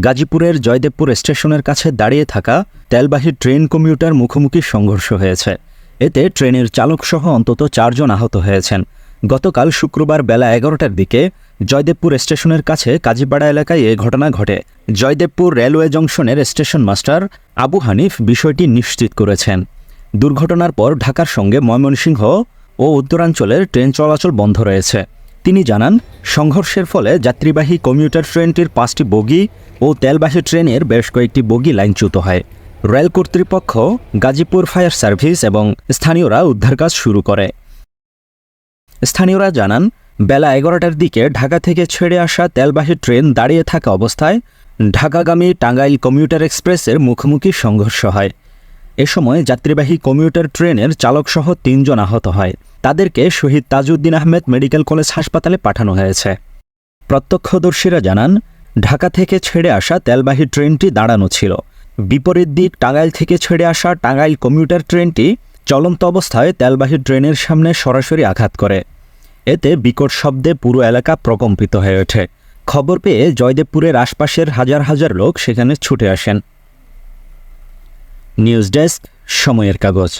গাজীপুরের জয়দেবপুর স্টেশনের কাছে দাঁড়িয়ে থাকা তেলবাহী ট্রেন কমিউটার মুখোমুখি সংঘর্ষ হয়েছে। এতে ট্রেনের চালকসহ অন্তত চারজন আহত হয়েছেন। গতকাল শুক্রবার বেলা এগারোটার দিকে জয়দেবপুর স্টেশনের কাছে কাজীপাড়া এলাকায় এ ঘটনা ঘটে। জয়দেবপুর রেলওয়ে জংশনের স্টেশন মাস্টার আবু হানিফ বিষয়টি নিশ্চিত করেছেন। দুর্ঘটনার পর ঢাকার সঙ্গে ময়মনসিংহ ও উত্তরাঞ্চলের ট্রেন চলাচল বন্ধ রয়েছে। তিনি জানান, সংঘর্ষের ফলে যাত্রীবাহী কমিউটার ট্রেনটির পাঁচটি বগি ও তেলবাহী ট্রেনের বেশ কয়েকটি বগি লাইনচ্যুত হয়। রেল কর্তৃপক্ষ গাজীপুর ফায়ার সার্ভিস এবং স্থানীয়রা উদ্ধার কাজ শুরু করে। স্থানীয়রা জানান, বেলা এগারোটার দিকে ঢাকা থেকে ছেড়ে আসা তেলবাহী ট্রেন দাঁড়িয়ে থাকা অবস্থায় ঢাকাগামী টাঙ্গাইল কমিউটার এক্সপ্রেসের মুখোমুখি সংঘর্ষ হয়। এ সময় যাত্রীবাহী কমিউটার ট্রেনের চালকসহ তিনজন আহত হয়। তাদেরকে শহীদ তাজউদ্দিন আহমেদ মেডিকেল কলেজ হাসপাতালে পাঠানো হয়েছে। প্রত্যক্ষদর্শীরা জানান, ঢাকা থেকে ছেড়ে আসা তেলবাহী ট্রেনটি দাঁড়ানো ছিল। বিপরীত দিক টাঙ্গাইল থেকে ছেড়ে আসা টাঙ্গাইল কমিউটার ট্রেনটি চলন্ত অবস্থায় তেলবাহী ট্রেনের সামনে সরাসরি আঘাত করে। এতে বিকট শব্দে পুরো এলাকা প্রকম্পিত হয়ে ওঠে। খবর পেয়ে জয়দেবপুরের আশপাশের হাজার হাজার লোক সেখানে ছুটে আসেন। নিউজ ডেস্ক, সময়ের কাগজ।